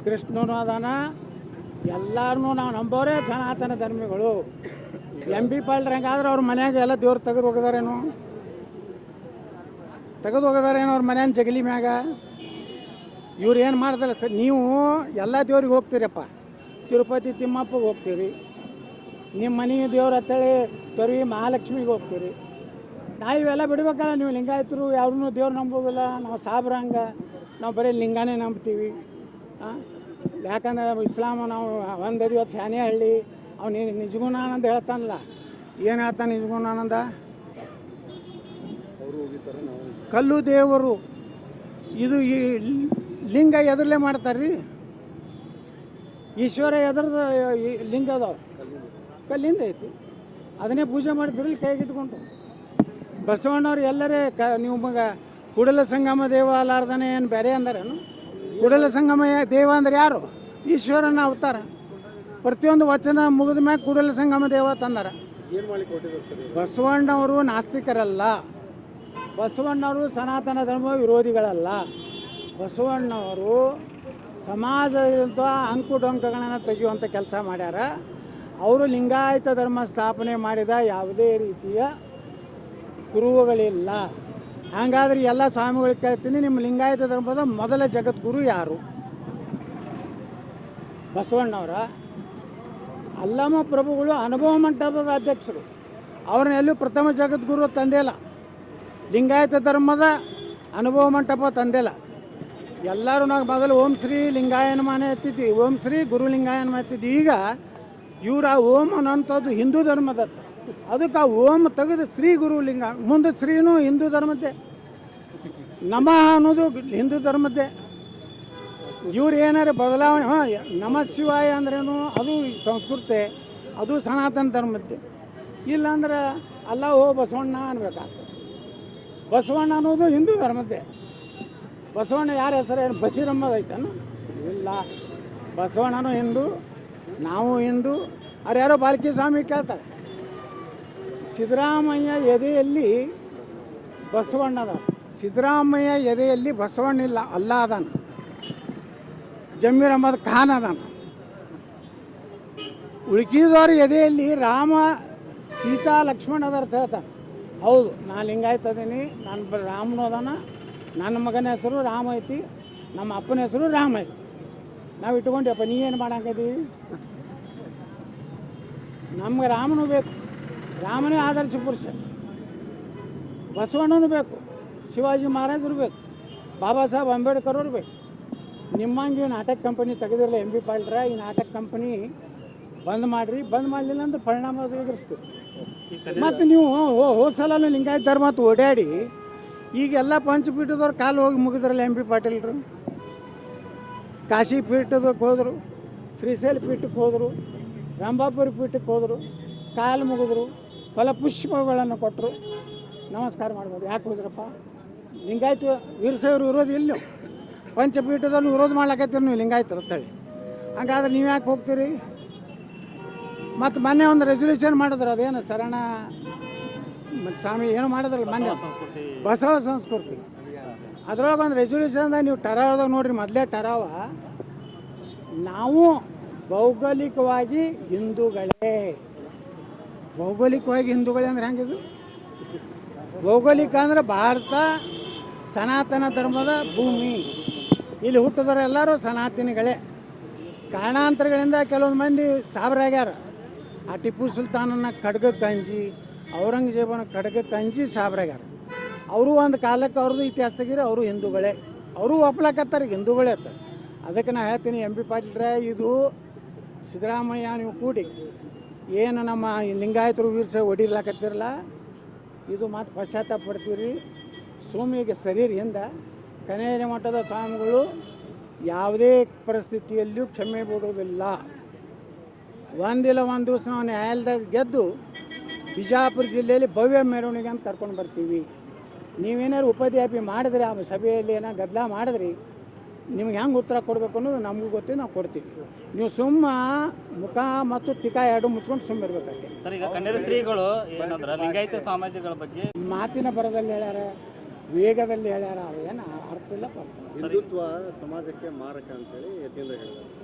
ಕೃಷ್ಣನು ಅದಾನ ಎಲ್ಲರನ್ನೂ ನಾವು ನಂಬೋರೇ ಸನಾತನ ಧರ್ಮಿಗಳು. ಎಂ ಬಿ ಪಾಲ್ರಂಗಾದ್ರೆ ಅವ್ರ ಮನೆಯಾಗೆಲ್ಲ ದೇವ್ರು ತೆಗೆದು ಹೋಗಿದಾರೇನು? ತೆಗೆದು ಹೋಗಿದಾರೇನು ಅವ್ರ ಮನೆಯನ್ನು ಜಗಲಿ ಮ್ಯಾಗ. ಇವ್ರು ಏನು ಮಾಡ್ತಾರೆ ಸರ್, ನೀವು ಎಲ್ಲ ದೇವ್ರಿಗೆ ಹೋಗ್ತೀರಪ್ಪ. ತಿರುಪತಿ ತಿಮ್ಮಪ್ಪಗೆ ಹೋಗ್ತೀರಿ. ನಿಮ್ಮ ಮನೆ ದೇವ್ರ ಹತ್ತಳಿ ತೊರಿ ಮಹಾಲಕ್ಷ್ಮಿಗೆ ಹೋಗ್ತೀರಿ. ನಾವು ಇವೆಲ್ಲ ಬಿಡ್ಬೇಕಲ್ಲ, ನೀವು ಲಿಂಗಾಯತರು ಯಾರನ್ನೂ ದೇವ್ರು ನಂಬೋದಿಲ್ಲ, ನಾವು ಸಾಬ್ರಂಗ ನಾವು ಬರೀ ಲಿಂಗನೇ ನಂಬ್ತೀವಿ. ಹಾಂ ಯಾಕಂದ್ರೆ ಇಸ್ಲಾಮ ನಾವು ಒಂದು ಇವತ್ತು ಶಾನೆಹಳ್ಳಿ ಅವ್ನು ನಿಜಗುಣಾನಂದ ಹೇಳ್ತಾನಲ್ಲ. ಏನು ಹೇಳ್ತಾನೆ ನಿಜಗುಣಾನಂದ ಅವರು ಹೋಗಿರ್ತಾರೆ, ನಾವು ಕಲ್ಲು ದೇವರು. ಇದು ಈ ಲಿಂಗ ಎದರ್ಲೆ ಮಾಡ್ತಾರ್ರಿ? ಈಶ್ವರ ಎದುರದ ಲಿಂಗ ಅದಾವ. ಕಲ್ಲಿಂದ ಐತಿ. ಅದನ್ನೇ ಪೂಜೆ ಮಾಡಿದ್ರಲ್ಲಿ ಕೈಗಿಟ್ಕೊಂಡು ಬಸವಣ್ಣವ್ರು ಎಲ್ಲರೇ ಕ ನೀವು ಮಗ ಕುಡಲ ಸಂಗಮ ದೇವ ಅಲಾರ್ದನೆ ಏನು ಬೇರೆ ಅಂದಾರೇನು? ಕುಡಲ ಸಂಗಮ ದೇವ ಅಂದ್ರೆ ಯಾರು? ಈಶ್ವರನ ಅವತಾರ. ಪ್ರತಿಯೊಂದು ವಚನ ಮುಗಿದ ಮ್ಯಾಗ ಕುಡಲ ಸಂಗಮ ದೇವ ತಂದಾರ. ಮಾಡಿ? ಬಸವಣ್ಣವರು ನಾಸ್ತಿಕರಲ್ಲ. ಬಸವಣ್ಣವರು ಸನಾತನ ಧರ್ಮ ವಿರೋಧಿಗಳಲ್ಲ. ಬಸವಣ್ಣವರು ಸಮಾಜದಂಥ ಅಂಕು ಡೊಂಕಗಳನ್ನು ತೆಗೆಯುವಂಥ ಕೆಲಸ ಮಾಡ್ಯಾರ. ಅವರು ಲಿಂಗಾಯತ ಧರ್ಮ ಸ್ಥಾಪನೆ ಮಾಡಿದ ಯಾವುದೇ ರೀತಿಯ ಗುರುವುಗಳಿಲ್ಲ ಹಾಗಾದ್ರೆ ಎಲ್ಲ ಸ್ವಾಮಿಗಳು ಕೇಳ್ತೀನಿ, ನಿಮ್ಮ ಲಿಂಗಾಯತ ಧರ್ಮದ ಮೊದಲ ಜಗದ್ಗುರು ಯಾರು? ಬಸವಣ್ಣವರ. ಅಲ್ಲಮ ಪ್ರಭುಗಳು ಅನುಭವ ಮಂಟಪದ ಅಧ್ಯಕ್ಷರು. ಅವ್ರನ್ನ ಎಲ್ಲೂ ಪ್ರಥಮ ಜಗದ್ಗುರು ತಂದಿಲ್ಲ ಲಿಂಗಾಯತ ಧರ್ಮದ ಅನುಭವ ಮಂಟಪ ತಂದಿಲ್ಲ. ಎಲ್ಲರೂ ನಾವು ಮೊದಲು ಓಂ ಶ್ರೀ ಲಿಂಗಾಯನ ಮಾನೆ ಎತ್ತಿದ್ವಿ. ಓಂ ಶ್ರೀ ಗುರು ಲಿಂಗಾಯನ ಎತ್ತಿದ್ವಿ. ಈಗ ಇವ್ರ ಆ ಓಂ ಅನ್ನೋಂಥದ್ದು ಹಿಂದೂ ಧರ್ಮದ ಅದಕ್ಕೆ ಆ ಓಂ ತೆಗೆದು ಶ್ರೀ ಗುರು ಲಿಂಗ, ಮುಂದೆ ಶ್ರೀನೂ ಹಿಂದೂ ಧರ್ಮದ್ದೇ. ನಮಃ ಅನ್ನೋದು ಹಿಂದೂ ಧರ್ಮದ್ದೇ. ಇವ್ರು ಏನಾರ ಬದಲಾವಣೆ, ಹಾಂ, ನಮ ಶಿವಾಯ ಅಂದ್ರೇನು, ಅದು ಸಂಸ್ಕೃತಿ, ಅದು ಸನಾತನ ಧರ್ಮದ್ದೆ. ಇಲ್ಲಾಂದ್ರೆ ಅಲ್ಲ, ಓ ಬಸವಣ್ಣ ಅನ್ಬೇಕಾಗ್ತದೆ. ಬಸವಣ್ಣ ಅನ್ನೋದು ಹಿಂದೂ ಧರ್ಮದ್ದೆ. ಬಸವಣ್ಣ ಯಾರ ಹೆಸರು ಏನು? ಬಸೀರಮ್ಮದ ಐತನು ಇಲ್ಲ. ಬಸವಣ್ಣನೂ ಹಿಂದೂ, ನಾವು ಹಿಂದೂ. ಅವ್ರು ಯಾರೋ ಬಾಲ್ಕಿ ಸ್ವಾಮಿ ಕೇಳ್ತಾರೆ. ಸಿದ್ದರಾಮಯ್ಯ ಎದೆಯಲ್ಲಿ ಬಸವಣ್ಣದ ಸಿದ್ದರಾಮಯ್ಯ ಎದೆಯಲ್ಲಿ ಬಸವಣ್ಣ ಇಲ್ಲ ಅಲ್ಲ ಅದಾನ ಜಮೀರ್ ಖಾನ್ ಅದಾನ ಉಳ್ಕಿದವ್ರ ಎದೆಯಲ್ಲಿ ರಾಮ, ಸೀತಾ, ಲಕ್ಷ್ಮಣ ಅಂತ ಹೇಳ್ತಾನೆ ಹೌದು, ನಾನು ಲಿಂಗಾಯತ ಅದೀನಿ. ನಾನು ಬ ರಾಮನು ಅದಾನ. ನನ್ನ ಮಗನ ಹೆಸರು ರಾಮ ಐತಿ. ನಮ್ಮ ಅಪ್ಪನ ಹೆಸರು ರಾಮ ಐತಿ. ನಾವು ಇಟ್ಕೊಂಡ್ಯಪ್ಪ ನೀ ಏನು ಮಾಡಾಕದಿ ನಮ್ಗೆ ರಾಮನೂ ಬೇಕು. ರಾಮನೇ ಆದರ್ಶ ಪುರುಷ. ಬಸವಣ್ಣನೂ ಬೇಕು. ಶಿವಾಜಿ ಮಹಾರಾಜರು ಬೇಕು. ಬಾಬಾ ಸಾಹೇಬ್ ಅಂಬೇಡ್ಕರ್ ಅವರು ಬೇಕು. ನಿಮ್ಮಂಗೆ ನಾಟಕ ಕಂಪನಿ ತೆಗೆದಿರಲಿ ಎಂ ಬಿ ಪಾಲ್ರ ಈ ನಾಟಕ ಕಂಪನಿ ಬಂದ್ ಮಾಡಿರಿ. ಬಂದ್ ಮಾಡಲಿಲ್ಲ ಅಂದ್ರೆ ಪರಿಣಾಮ ಎದುರಿಸ್ತೀವಿ. ಮತ್ತು ನೀವು ಹೋದ್ ಸಲ ಲಿಂಗಾಯತ ಧರ್ಮ ಮತ್ತು ಓಡಾಡಿ ಈಗೆಲ್ಲ ಪಂಚಪೀಠದವ್ರು ಕಾಲು ಹೋಗಿ ಮುಗಿದ್ರಲ್ಲ ಎಂ ಬಿ ಪಾಟೀಲ್ರು? ಕಾಶಿ ಪೀಠದಕ್ಕೆ ಹೋದರು ಶ್ರೀಶೈಲ ಪೀಠಕ್ಕೆ ಹೋದರು ರಂಭಾಪುರಿ ಪೀಠಕ್ಕೆ ಹೋದರು ಕಾಲು ಮುಗಿದ್ರು ಫಲಪುಷ್ಪಗಳನ್ನು ಕೊಟ್ಟರು ನಮಸ್ಕಾರ ಮಾಡ್ಬೋದು. ಯಾಕೆ ಹೋದ್ರಪ್ಪ? ಲಿಂಗಾಯತ ವೀರಸೈವ್ರು ಇರೋದು ಇಲ್ಲ ನೀವು? ಪಂಚಪೀಠದಲ್ಲಿ ವಿರೋಧ ಮಾಡ್ಲಕತ್ತೀರಿ ನೀವು ಲಿಂಗಾಯತರು ಅಂತೇಳಿ. ಹಂಗಾದ್ರೆ ನೀವು ಯಾಕೆ ಹೋಗ್ತೀರಿ? ಮತ್ತು ಮೊನ್ನೆ ಒಂದು ರೆಸೊಲ್ಯೂಷನ್ ಮಾಡಿದ್ರು ಅದೇನು ಶರಣ ಮತ್ತು ಸ್ವಾಮಿ ಏನು ಮಾಡಿದ್ರಲ್ಲ ಮೊನ್ನೆ? ಸಂಸ್ಕೃತಿ. ಬಸವ ಸಂಸ್ಕೃತಿ. ಅದ್ರೊಳಗೆ ಒಂದು ರೆಸೊಲ್ಯೂಷನ್ದಾಗ ನೀವು ಟರಾವದಾಗ ನೋಡ್ರಿ ಮೊದಲೇ ಟರಾವ. ನಾವು ಭೌಗೋಳಿಕವಾಗಿ ಹಿಂದೂಗಳೇ. ಭೌಗೋಳಿಕವಾಗಿ ಹಿಂದೂಗಳೇ ಅಂದ್ರೆ ಹೆಂಗಿದು ಭೌಗೋಳಿಕ ಅಂದ್ರೆ ಭಾರತ ಸನಾತನ ಧರ್ಮದ ಭೂಮಿ. ಇಲ್ಲಿ ಹುಟ್ಟಿದವರೆಲ್ಲರೂ ಸನಾತನಿಗಳೇ. ಕಾರಣಾಂತರಗಳಿಂದ ಕೆಲವೊಂದು ಮಂದಿ ಸಾಬ್ರಾಗ್ಯಾರ. ಆ ಟಿಪ್ಪು ಸುಲ್ತಾನನ ಖಡ್ಗ ಅಂಜಿ ಔರಂಗಜೇಬನ ಖಡ್ಗ ಕಂಜಿ ಸಾಬ್ರಾಗ್ಯಾರ. ಅವರು ಒಂದು ಕಾಲಕ್ಕೆ ಅವ್ರದ್ದು ಇತಿಹಾಸ ಅವರು ಹಿಂದೂಗಳೇ. ಅವರು ಒಪ್ಲಕತ್ತಾರೆ, ಹಿಂದೂಗಳೇ ಅಂತ ಅದಕ್ಕೆ ನಾ ಹೇಳ್ತೀನಿ, ಎಂ ಪಿ ಪಾಟೀಲ್ರೆ, ಇದು ಸಿದ್ದರಾಮಯ್ಯ, ನೀವು ಕೂಡಿ. ಏನು ನಮ್ಮ ಲಿಂಗಾಯತರು ವೀರ್ಸ ಹೊಡಿರ್ಲಾಕತ್ತಿರಲ್ಲ ಇದು ಮಾತು ಪಶ್ಚಾತ್ತಾಪ ಪಡ್ತೀರಿ. ಸೋಮಿಗೆ ಹಿಂದ. ಕನೇರಿ ಮಠದ ಸ್ವಾಮಿಗಳು ಯಾವುದೇ ಪರಿಸ್ಥಿತಿಯಲ್ಲಿಯೂ ಕ್ಷಮೆ ಬಿಡೋದಿಲ್ಲ ಒಂದಿಲ್ಲ ಒಂದು ದಿವಸ ನಾವು ನ್ಯಾಯಾಲಯದಾಗ ಗೆದ್ದು ಬಿಜಾಪುರ ಜಿಲ್ಲೆಯಲ್ಲಿ ಭವ್ಯ ಮೆರವಣಿಗೆ ಅಂತ ಕರ್ಕೊಂಡು ಬರ್ತೀವಿ. ನೀವೇನಾದ್ರು ಉಪಾಧ್ಯಾಪಿ ಮಾಡಿದ್ರೆ ಆ ಸಭೆಯಲ್ಲಿ ಏನೋ ಗದ್ದಲ ಮಾಡಿದ್ರಿ ನಿಮ್ಗೆ ಹೆಂಗೆ ಉತ್ತರ ಕೊಡಬೇಕು ಅನ್ನೋದು ನಮಗೂ ಗೊತ್ತಿದೆ ನಾವು ಕೊಡ್ತೀವಿ. ನೀವು ಸುಮ್ಮ ಮುಖ ಮತ್ತು ತಿಕ ಎರಡು ಮುಚ್ಕೊಂಡು ಸುಮ್ಮ ಇರ್ಬೇಕಾಗ್ತದೆ ಸರ್ ಈಗ ಕನ್ನಡ ಸ್ತ್ರೀಗಳು ಏನಂದ್ರೆ ಲಿಂಗಾಯತ ಸಮಾಜಗಳ ಬಗ್ಗೆ ಮಾತಿನ ಬರದಲ್ಲಿ ಹೇಳ್ಯಾರ ವೇಗದಲ್ಲಿ ಹೇಳ್ಯಾರ ಅವೇನು ಅರ್ಥ ಇಲ್ಲ ಬರ್ತಾರೆ ಹಿಂದುತ್ವ ಸಮಾಜಕ್ಕೆ ಮಾರಕ ಅಂತೇಳಿ ಯತೀಂದ್ರ ಹೇಳಿದ್ದಾರೆ.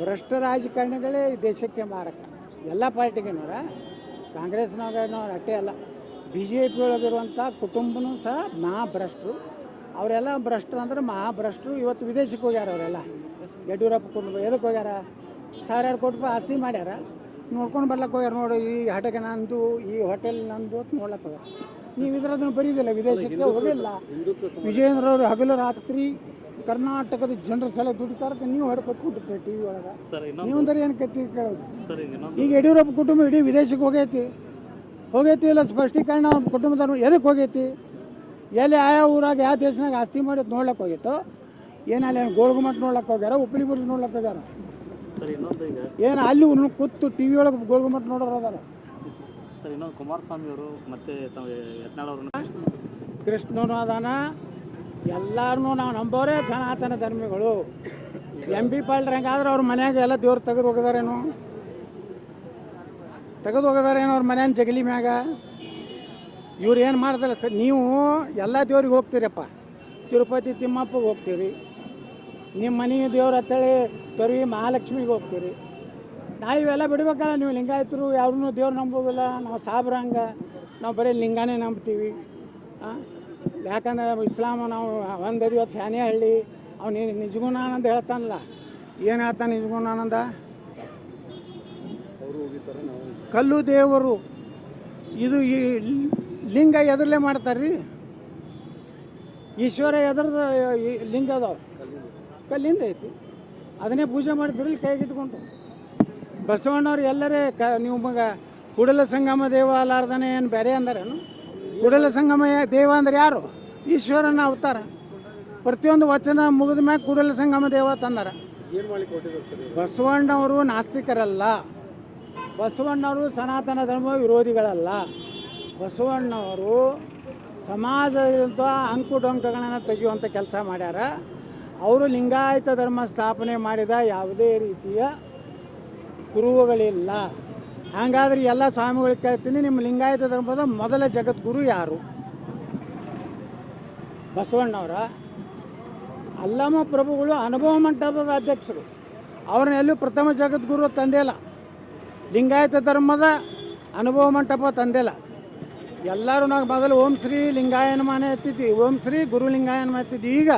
ಭ್ರಷ್ಟ ರಾಜಕಾರಣಿಗಳೇ ಈ ದೇಶಕ್ಕೆ ಮಾರಕ. ಎಲ್ಲ ಪಾರ್ಟಿಗೆನೋರ ಕಾಂಗ್ರೆಸ್ನಾಗನವ್ರು ಅಟ್ಟೆ ಅಲ್ಲ. ಬಿ ಜೆ ಪಿ ಒಳಗಿರುವಂಥ ಕುಟುಂಬನೂ ಸಹ ಮಹಾಭ್ರಷ್ಟರು. ಅವರೆಲ್ಲ ಭ್ರಷ್ಟರು ಅಂದ್ರೆ ಮಹಾಭ್ರಷ್ಟರು. ಇವತ್ತು ವಿದೇಶಕ್ಕೆ ಹೋಗ್ಯಾರ ಅವರೆಲ್ಲ. ಯಡಿಯೂರಪ್ಪ ಕುಟುಂಬ ಎದಕ್ಕೆ ಹೋಗ್ಯಾರ? ಸಾವಿರಾರು ಕೋಟಿ ರೂಪಾಯಿ ಆಸ್ತಿ ಮಾಡ್ಯಾರ. ನೋಡ್ಕೊಂಡು ಬರ್ಲಕ್ಕೆ ಹೋಗ್ಯಾರ ನೋಡಿ ಈ ಹಟಗೆ ನಂದು ಈ ಹೋಟೆಲ್ ನಂದು ಅಂತ ನೋಡ್ಲಕ್ಕೆ ಹೋಗ್ಯಾರ. ನೀವು ಇದ್ರದನ್ನು ಬರೀದಿಲ್ಲ ವಿದೇಶಕ್ಕೆ ಹೋಗಿಲ್ಲ. ವಿಜಯೇಂದ್ರ ಅವರು ಹಗಲು ರಾತ್ರಿ ಕರ್ನಾಟಕದ ಜನರ ಸಲ ದುಡಿತಾರ ನೀವು ನೀವು ಹೊಡ್ಕೊಟ್ಕೊಂಡಿರ್ತೀರಿ ಟಿ ವಿ ಒಳಗೆ. ಸರ್ ಇನ್ನೊಂದು ನೀವಂದ್ರೆ ಏನು ಕತ್ತಿ ಕೇಳೋದು. ಸರ್ ಈಗ ಇನ್ನೊಂದು ಈಗ ಯಡಿಯೂರಪ್ಪ ಕುಟುಂಬ ಇಡೀ ವಿದೇಶಕ್ಕೆ ಹೋಗೈತಿ. ಹೋಗೈತಿ ಇಲ್ಲ ಸ್ಪಷ್ಟೀಕರಣ ಕುಟುಂಬದವ್ರು ಎದಕ್ಕೆ ಹೋಗೈತಿ? ಎಲ್ಲಿ ಆಯಾ ಊರಾಗ ಯಾವ ದೇಶನಾಗ ಆಸ್ತಿ ಮಾಡಿ ನೋಡ್ಲಕ್ಕೆ ಹೋಗಿತ್ತು? ಏನಲ್ಲಿ ಏನು ಗೋಳ್ಗುಮಟ್ ನೋಡ್ಲಕ್ಕೆ ಹೋಗ್ಯಾರ? ಉಪ್ಪಲಿಬುರ್ಗಿ ನೋಡ್ಲಕ್ಕೆ ಹೋಗ್ಯಾರ? ಸರ್ ಇನ್ನೊಂದು ಈಗ ಏನು ಅಲ್ಲಿ ಕೂತು ಟಿ ವಿ ಒಳಗೆ ಗೋಳ್ಗುಮಟ್ ನೋಡೋರು ಅದಾರ? ಸರ್ ಇನ್ನೊಂದು ಕುಮಾರಸ್ವಾಮಿ ಅವರು ಮತ್ತೆ ತಾವು ಯತ್ನಾಳ್ ಅವ್ರನ್ನ ಕೃಷ್ಣನು ಅದಾನ. ಎಲ್ಲಾರನ್ನೂ ನಾವು ನಂಬೋರೇ ಸನಾತನ ಧರ್ಮಿಗಳು. ಎಂ ಬಿ ಪಾಲ್ಡ್ರ ಹೆಂಗಾದ್ರೆ ಅವ್ರ ಮನ್ಯಾಗ ಎಲ್ಲ ದೇವ್ರು ತೆಗೆದು ಹೋಗಿದಾರೇನು? ತೆಗೆದು ಹೋಗಿದಾರೇನು ಅವ್ರ ಮನ್ಯಾನ ಜಗಲಿ ಮ್ಯಾಗ? ಇವ್ರು ಏನು ಮಾಡ್ತಾರೆ ಸರ್, ನೀವು ಎಲ್ಲ ದೇವ್ರಿಗೆ ಹೋಗ್ತೀರಪ್ಪ. ತಿರುಪತಿ, ತಿಮ್ಮಪ್ಪಗೆ ಹೋಗ್ತೀರಿ. ನಿಮ್ಮ ಮನೆ ದೇವ್ರ ಅಂತೇಳಿ ತೊರವಿ ಮಹಾಲಕ್ಷ್ಮಿಗೆ ಹೋಗ್ತೀರಿ. ನಾವು ಇವೆಲ್ಲ ಬಿಡ್ಬೇಕಲ್ಲ ನೀವು ಲಿಂಗಾಯತರು ಯಾರನ್ನೂ ದೇವ್ರು ನಂಬೋದಿಲ್ಲ. ನಾವು ಸಾಬ್ರ ಹಂಗೆ ನಾವು ಬರೀ ಲಿಂಗಾನೇ ನಂಬ್ತೀವಿ. ಆ? ಯಾಕಂದ್ರೆ ಇಸ್ಲಾಮ ನಾವು ಒಂದು ಇವತ್ತು ಶಾನಿಹಳ್ಳಿ ಅವ್ನು ನಿಜಗುಣಾನಂದ ಹೇಳ್ತಾನಲ್ಲ. ಏನು ಹೇಳ್ತಾನೆ ನಿಜಗುಣಾನಂದ ಕಲ್ಲು ದೇವರು. ಇದು ಈ ಲಿಂಗ ಎದರ್ಲೆ ಮಾಡ್ತಾರ್ರಿ? ಈಶ್ವರ ಎದ್ರದ ಲಿಂಗ ಅದಾವ. ಕಲ್ಲಿಂದ ಐತಿ. ಅದನ್ನೇ ಪೂಜೆ ಮಾಡಿದ್ರಲ್ಲಿ ಕೈಗೆ ಇಟ್ಕೊಂಡು ಬಸವಣ್ಣವ್ರು ಎಲ್ಲರೇ ಕ ನೀವು ಮಗ ಕುಡಲ ಸಂಗಮ ದೇವಾಲಾರ್ದನೇ ಏನು ಬೇರೆ ಅಂದಾರೇನು? ಕುಡಲ ಸಂಗಮ ಯಾ- ದೇವ ಅಂದ್ರೆ ಯಾರು? ಈಶ್ವರನ ಅವತಾರ. ಪ್ರತಿಯೊಂದು ವಚನ ಮುಗಿದ ಮ್ಯಾಗ ಕೂಡಲ ಸಂಗಮ ದೇವ ತಂದಾರ? ಬಸವಣ್ಣವರು ನಾಸ್ತಿಕರಲ್ಲ. ಬಸವಣ್ಣವರು ಸನಾತನ ಧರ್ಮ ವಿರೋಧಿಗಳಲ್ಲ. ಬಸವಣ್ಣವರು ಸಮಾಜದ ಅಂಕು ಡೊಂಕಗಳನ್ನು ತೆಗೆಯುವಂಥ ಕೆಲಸ ಮಾಡ್ಯಾರ. ಅವರು ಲಿಂಗಾಯತ ಧರ್ಮ ಸ್ಥಾಪನೆ ಮಾಡಿದ ಯಾವುದೇ ರೀತಿಯ ಗುರುವುಗಳಿಲ್ಲ ಹಾಗಾದ್ರೆ ಎಲ್ಲ ಸ್ವಾಮಿಗಳು ಕೇಳ್ತೀನಿ, ನಿಮ್ಮ ಲಿಂಗಾಯತ ಧರ್ಮದ ಮೊದಲ ಜಗದ್ಗುರು ಯಾರು? ಬಸವಣ್ಣವರ? ಅಲ್ಲಮ ಪ್ರಭುಗಳು ಅನುಭವ ಮಂಟಪದ ಅಧ್ಯಕ್ಷರು. ಅವ್ರನ್ನೆಲ್ಲೂ ಪ್ರಥಮ ಜಗದ್ಗುರು ತಂದಿಲ್ಲ ಲಿಂಗಾಯತ ಧರ್ಮದ ಅನುಭವ ಮಂಟಪ ತಂದಿಲ್ಲ ಎಲ್ಲರೂ ನಾವು ಮೊದಲು ಓಂ ಶ್ರೀ ಲಿಂಗಾಯನ ಮಾನೆ ಎತ್ತಿದ್ವಿ. ಓಂ ಶ್ರೀ ಗುರು ಲಿಂಗಾಯನ ಎತ್ತಿದ್ವಿ. ಈಗ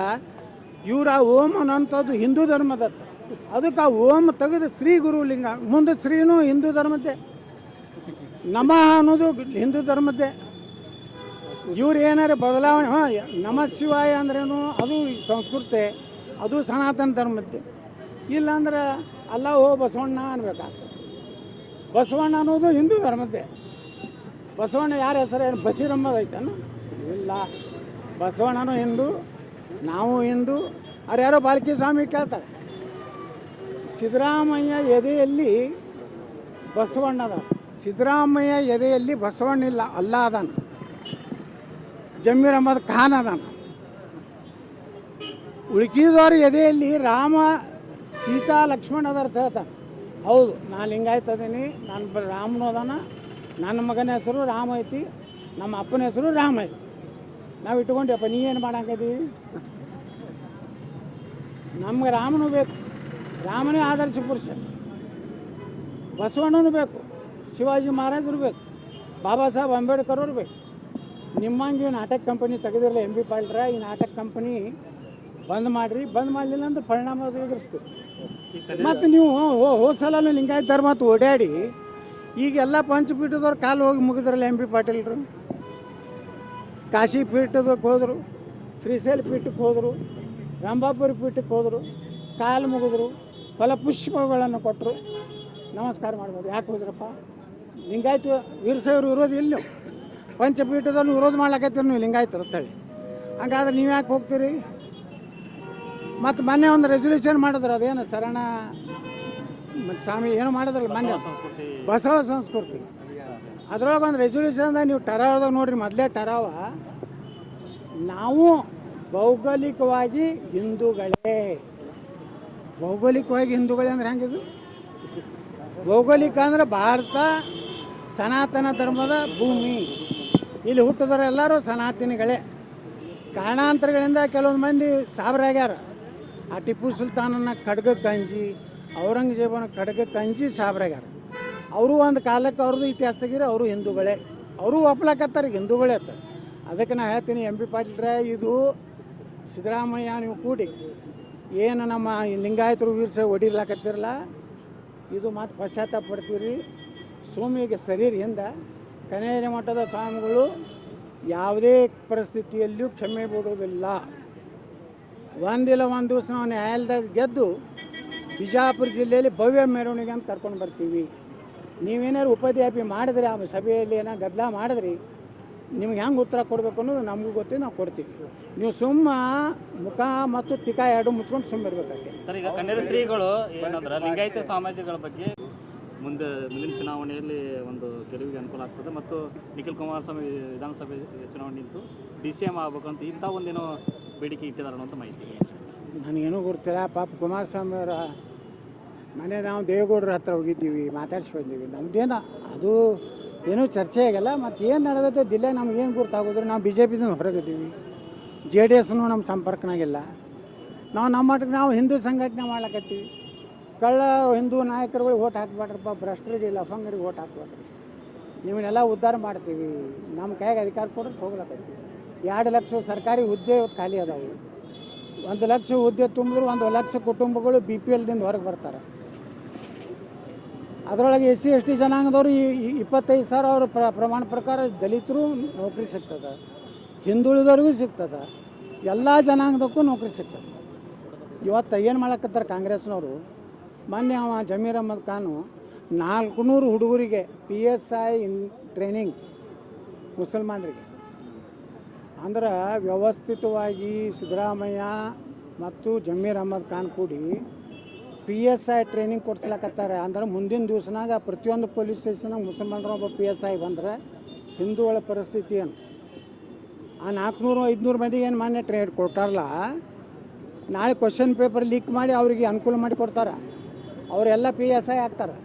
ಇವರ ಓಂ ಅನ್ನೋಂಥದ್ದು ಹಿಂದೂ ಧರ್ಮದತ್ತ. ಅದಕ್ಕೆ ಆ ಓಂ ತೆಗೆದು ಶ್ರೀ ಗುರು ಲಿಂಗ ಮುಂದೆ ಶ್ರೀನು ಹಿಂದೂ ಧರ್ಮದ್ದೇ. ನಮಃ ಅನ್ನೋದು ಹಿಂದೂ ಧರ್ಮದ್ದೇ. ಇವ್ರು ಏನಾರು ಬದಲಾವಣೆ, ಹಾಂ, ನಮ ಶಿವಾಯ ಅಂದ್ರೇನು, ಅದು ಸಂಸ್ಕೃತಿ, ಅದು ಸನಾತನ ಧರ್ಮದ್ದೆ. ಇಲ್ಲಾಂದ್ರೆ ಅಲ್ಲ, ಓ ಬಸವಣ್ಣ ಅನ್ಬೇಕಾಗ್ತದೆ. ಬಸವಣ್ಣ ಅನ್ನೋದು ಹಿಂದೂ ಧರ್ಮದ್ದೇ. ಬಸವಣ್ಣ ಯಾರ ಹೆಸರು, ಏನು ಬಸಿರಮ್ಮದ ಐತೇನು ಇಲ್ಲ. ಬಸವಣ್ಣನೂ ಹಿಂದೂ, ನಾವು ಹಿಂದೂ. ಅವ್ರು ಯಾರೋ ಬಾಲ್ಕಿ ಸ್ವಾಮಿ ಕೇಳ್ತಾರೆ. ಸಿದ್ದರಾಮಯ್ಯ ಎದೆಯಲ್ಲಿ ಬಸವಣ್ಣದ, ಸಿದ್ದರಾಮಯ್ಯ ಎದೆಯಲ್ಲಿ ಬಸವಣ್ಣ ಇಲ್ಲ ಅಲ್ಲ ಅದಾನ ಜಮೀರ್ ಅಹಮದ್ ಖಾನ್ ಅದಾನ ಉಳ್ಕಿದವ್ರ ಎದೆಯಲ್ಲಿ ರಾಮ ಸೀತಾ ಲಕ್ಷ್ಮಣ ಅದಾರ ಹೇಳ್ತಾನೆ ಹೌದು, ನಾನು ಹಿಂಗಾಯ್ತದೀನಿ ನಾನು ರಾಮನು ಅದಾನ, ನನ್ನ ಮಗನ ಹೆಸರು ರಾಮ ಐತಿ, ನಮ್ಮ ಅಪ್ಪನ ಹೆಸರು ರಾಮ ಐತಿ. ನಾವು ಇಟ್ಕೊಂಡೆಪ್ಪ ನೀ ಏನು ಮಾಡಂಗದಿ ನಮ್ಗೆ ರಾಮನು ಬೇಕು. ರಾಮನೇ ಆದರ್ಶ ಪುರುಷ. ಬಸವಣ್ಣನೂ ಬೇಕು, ಶಿವಾಜಿ ಮಹಾರಾಜರು ಬೇಕು, ಬಾಬಾ ಸಾಹೇಬ್ ಅಂಬೇಡ್ಕರ್ ಅವರು ಬೇಕು. ನಿಮ್ಮಂಗೆ ನಾಟಕ ಕಂಪನಿ ತೆಗೆದಿರಲ್ಲ ಎಂ ಬಿ ಪಾಲ್ಟ್ರ ಈ ನಾಟಕ ಕಂಪನಿ ಬಂದ್ ಮಾಡಿರಿ, ಬಂದ್ ಮಾಡಲಿಲ್ಲ ಅಂದ್ರೆ ಪರಿಣಾಮ ಎದುರಿಸ್ತೀವಿ ಮತ್ತು ನೀವು ಹೋ- ಹೋದ ಸಲ ಲಿಂಗಾಯತ ಧರ್ಮ ಅಂತ ಓಡಾಡಿ ಈಗೆಲ್ಲ ಪಂಚಪೀಠದವ್ರು ಕಾಲು ಹೋಗಿ ಮುಗಿದ್ರಲ್ಲ ಎಂ ಬಿ ಪಾಟೀಲ್ರು? ಕಾಶಿ ಪೀಠದಕ್ಕೆ ಹೋದರು, ಶ್ರೀಶೈಲ ಪೀಠಕ್ಕೆ ಹೋದರು, ರಂಭಾಪುರಿ ಪೀಠಕ್ಕೆ ಹೋದರು, ಕಾಲು ಮುಗಿದ್ರು. ಫಲಪುಷ್ಪಗಳನ್ನು ಕೊಟ್ಟರು. ನಮಸ್ಕಾರ ಮಾಡ್ಬೋದು. ಯಾಕೆ ಹೋದ್ರಪ್ಪ? ಲಿಂಗಾಯಿತು ವೀರಸೇವರು ಇರೋದು ಇಲ್ಲ? ನೀವು ಪಂಚಪೀಠದಲ್ಲಿ ವಿರೋಧ ಮಾಡ್ಲಕತ್ತೀರಿ ನೀವು ಲಿಂಗಾಯತರು ಅಂತೇಳಿ ಹಂಗಾದ್ರೆ ನೀವು ಯಾಕೆ ಹೋಗ್ತೀರಿ? ಮತ್ತು ಮೊನ್ನೆ ಒಂದು ರೆಸೊಲ್ಯೂಷನ್ ಮಾಡಿದ್ರು. ಅದೇನು ಶರಣ ಮತ್ತು ಸ್ವಾಮಿ ಏನು ಮಾಡಿದ್ರಲ್ಲ ಮೊನ್ನೆ? ಸಂಸ್ಕೃತಿ. ಬಸವ ಸಂಸ್ಕೃತಿ. ಅದ್ರೊಳಗೆ ಒಂದು ರೆಸೊಲ್ಯೂಷನ್ದಾಗ ನೀವು ಟರಾವದಾಗ ನೋಡ್ರಿ ಮೊದಲೇ ಟರಾವ. ನಾವು ಭೌಗೋಳಿಕವಾಗಿ ಹಿಂದೂಗಳೇ. ಭೌಗೋಳಿಕವಾಗಿ ಹಿಂದೂಗಳೇ ಅಂದ್ರೆ ಹೆಂಗಿದು? ಭೌಗೋಳಿಕ ಅಂದ್ರೆ ಭಾರತ, ಸನಾತನ ಧರ್ಮದ ಭೂಮಿ. ಇಲ್ಲಿ ಹುಟ್ಟಿದವರು ಎಲ್ಲರೂ ಸನಾತನಿಗಳೇ. ಕಾರಣಾಂತರಗಳಿಂದ ಕೆಲವೊಂದು ಮಂದಿ ಸಾಬ್ರಾಗ್ಯಾರ. ಆ ಟಿಪ್ಪು ಸುಲ್ತಾನನ ಖಡ್ಗ ಕಂಜಿ ಔರಂಗಜೇಬನ ಖಡ್ಗಕ್ಕೆ ಅಂಜಿ ಸಾಬ್ರಾಗ್ಯಾರ. ಅವರು ಒಂದು ಕಾಲಕ್ಕೆ ಅವ್ರದ್ದು ಇತಿಹಾಸ ಅವರು ಹಿಂದೂಗಳೇ. ಅವರು ಒಪ್ಲಕತ್ತಾರೆ, ಹಿಂದೂಗಳೇ ಅಂತ ಅದಕ್ಕೆ ನಾನು ಹೇಳ್ತೀನಿ ಎಂ ಪಿ ಪಾಟೀಲ್ರೆ, ಇದು ಸಿದ್ದರಾಮಯ್ಯ, ನೀವು ಕೂಡಿ. ಏನು ನಮ್ಮ ಲಿಂಗಾಯತರು ವೀರ್ಸ ಹೊಡಿರ್ಲಾಕತ್ತಿರಲ್ಲ ಇದು ಮಾತು ಪಶ್ಚಾತ್ತಾಪ ಪಡ್ತೀರಿ. ಸೋಮಿಗೆ ಎಂದ, ಕನೇರಿ ಮಠದ ಸ್ವಾಮಿಗಳು ಯಾವುದೇ ಪರಿಸ್ಥಿತಿಯಲ್ಲೂ ಕ್ಷಮೆ ಬಿಡೋದಿಲ್ಲ ಒಂದಿಲ್ಲ ಒಂದು ದಿವಸ ನಾವು ನ್ಯಾಯಾಲಯದಾಗ ಗೆದ್ದು ಬಿಜಾಪುರ ಜಿಲ್ಲೆಯಲ್ಲಿ ಭವ್ಯ ಮೆರವಣಿಗೆ ಅಂತ ಕರ್ಕೊಂಡು ಬರ್ತೀವಿ. ನೀವೇನಾದ್ರು ಉಪಾಧ್ಯಾಪಿ ಮಾಡಿದ್ರೆ, ಆ ಸಭೆಯಲ್ಲಿ ಏನೋ ಗದ್ದಲ ಮಾಡಿದ್ರಿ ನಿಮ್ಗೆ ಹೆಂಗೆ ಉತ್ತರ ಕೊಡಬೇಕು ಅನ್ನೋದು ನಮಗೂ ಗೊತ್ತಿ ನಾವು ಕೊಡ್ತೀವಿ. ನೀವು ಸುಮ್ಮ ಮುಖ ಮತ್ತು ತಿಕ ಎರಡು ಮುಚ್ಕೊಂಡು ಸುಮ್ಮ ಇರ್ಬೇಕಾಗ್ತದೆ ಸರ್ ಈಗ ಕನ್ನಡ ಶ್ರೀಗಳು ಏನಂದ್ರೆ ಲಿಂಗಾಯತ ಸಮಾಜಗಳ ಬಗ್ಗೆ ಮುಂದೆ ಮುಂದಿನ ಚುನಾವಣೆಯಲ್ಲಿ ಒಂದು ಗೆಲುವಿಗೆ ಅನುಕೂಲ ಆಗ್ತದೆ ಮತ್ತು ನಿಖಿಲ್ ಕುಮಾರಸ್ವಾಮಿ ವಿಧಾನಸಭೆ ಚುನಾವಣೆ ನಿಂತು ಡಿ ಸಿ ಎಂ ಆಗ್ಬೇಕಂತ ಇಂಥ ಒಂದೇನೋ ಬೇಡಿಕೆ ಇಟ್ಟಿದ್ದಾರೆ ಅನ್ನೋಂಥ ಮಾಹಿತಿ. ನನಗೇನು ಗೊತ್ತಿಲ್ಲ ಪಾಪ ಕುಮಾರಸ್ವಾಮಿ ಅವರ ಮನೆ ನಾವು ದೇವೇಗೌಡರ ಹತ್ರ ಹೋಗಿದ್ದೀವಿ ಮಾತಾಡ್ಸಿ ಬಂದೀವಿ ನಮ್ಮದೇನ ಅದು ಏನೂ ಚರ್ಚೆ ಆಗಲ್ಲ ಮತ್ತು ಏನು ನಡೆದೈತೆ ದಿಲ್ಲ ನಮಗೇನು ಗುರ್ತಾಗೋದ್ರೆ ನಾವು ಬಿ ಜೆ ಪಿದ ಹೊರಗಿದ್ದೀವಿ. ಜೆ ಡಿ ಎಸ್ನು ನಮ್ಮ ಸಂಪರ್ಕನಾಗಿಲ್ಲ. ನಾವು ನಮ್ಮ ಮಟ್ಟಕ್ಕೆ ನಾವು ಹಿಂದೂ ಸಂಘಟನೆ ಮಾಡ್ಲಕತ್ತೀವಿ. ಕಳ್ಳ ಹಿಂದೂ ನಾಯಕರುಗಳಿಗೆ ಓಟ್ ಹಾಕ್ಬೇಡ್ರಪ್ಪ, ಭ್ರಷ್ಟರಿಗೆ ಲಫಂಗರಿಗೆ ಓಟ್ ಹಾಕ್ಬೇಡ್ರಿ. ನಿಮ್ಮನ್ನೆಲ್ಲ ಉದ್ಧಾರ ಮಾಡ್ತೀವಿ. ನಮ್ಮ ಕೈಗೆ ಅಧಿಕಾರ ಕೊಡೋಕೆ ಹೋಗ್ಲಕತ್ತೀವಿ. ಎರಡು ಲಕ್ಷ ಸರ್ಕಾರಿ ಹುದ್ದೆ ಇವತ್ತು ಖಾಲಿ ಅದಾವೆ. ಒಂದು ಲಕ್ಷ ಹುದ್ದೆ ತುಂಬಿದ್ರು ಒಂದು ಲಕ್ಷ ಕುಟುಂಬಗಳು ಬಿ ಪಿ ಎಲ್ದಿಂದ ಹೊರಗೆ ಬರ್ತಾರೆ. ಅದರೊಳಗೆ ಎಸ್ ಸಿ, ಎಸ್ ಟಿ ಜನಾಂಗದವರು ಇಪ್ಪತ್ತೈದು ಸಾವಿರ ಅವ್ರ ಪ್ರ ಪ್ರಮಾಣ ಪ್ರಕಾರ ದಲಿತರು ನೌಕರಿ ಸಿಗ್ತದೆ. ಹಿಂದುಳಿದವ್ರಿಗೂ ಸಿಗ್ತದೆ. ಎಲ್ಲ ಜನಾಂಗದಕ್ಕೂ ನೌಕರಿ ಸಿಗ್ತದೆ. ಇವತ್ತು ಏನು ಮಾಡಕತ್ತಾರೆ ಕಾಂಗ್ರೆಸ್ನವರು? ಮೊನ್ನೆ ಅವ ಜಮೀರ್ ಅಹಮದ್ ಖಾನು ನಾಲ್ಕುನೂರು ಹುಡುಗರಿಗೆ P S I in training ಮುಸಲ್ಮಾನರಿಗೆ. ಅಂದ್ರೆ ವ್ಯವಸ್ಥಿತವಾಗಿ ಸಿದ್ದರಾಮಯ್ಯ ಮತ್ತು ಜಮೀರ್ ಅಹಮದ್ ಖಾನ್ ಕೂಡಿ ಪಿ ಎಸ್ ಐ ಟ್ರೈನಿಂಗ್ ಕೊಡ್ಸ್ಲಕತ್ತಾರೆ. ಅಂದ್ರೆ ಮುಂದಿನ ದಿವ್ಸನಾಗ ಪ್ರತಿಯೊಂದು ಪೊಲೀಸ್ ಸ್ಟೇಷನಾಗ ಮುಸಲ್ಮಾನರು ಒಬ್ಬ ಪಿ ಎಸ್ ಐ ಬಂದ್ರೆ ಹಿಂದೂಗಳ ಪರಿಸ್ಥಿತಿ ಏನು? ಆ ನಾಲ್ಕುನೂರು ಐದುನೂರು ಮಂದಿಗೆ ಏನು ಮಾನ್ಯ ಟ್ರೈನ್ ಕೊಟ್ಟಾರಲ್ಲ, ನಾಳೆ ಕ್ವಶನ್ ಪೇಪರ್ ಲೀಕ್ ಮಾಡಿ ಅವರಿಗೆ ಅನುಕೂಲ ಮಾಡಿ ಕೊಡ್ತಾರೆ. ಅವರೆಲ್ಲ ಪಿ ಎಸ್ ಐ ಆಗ್ತಾರೆ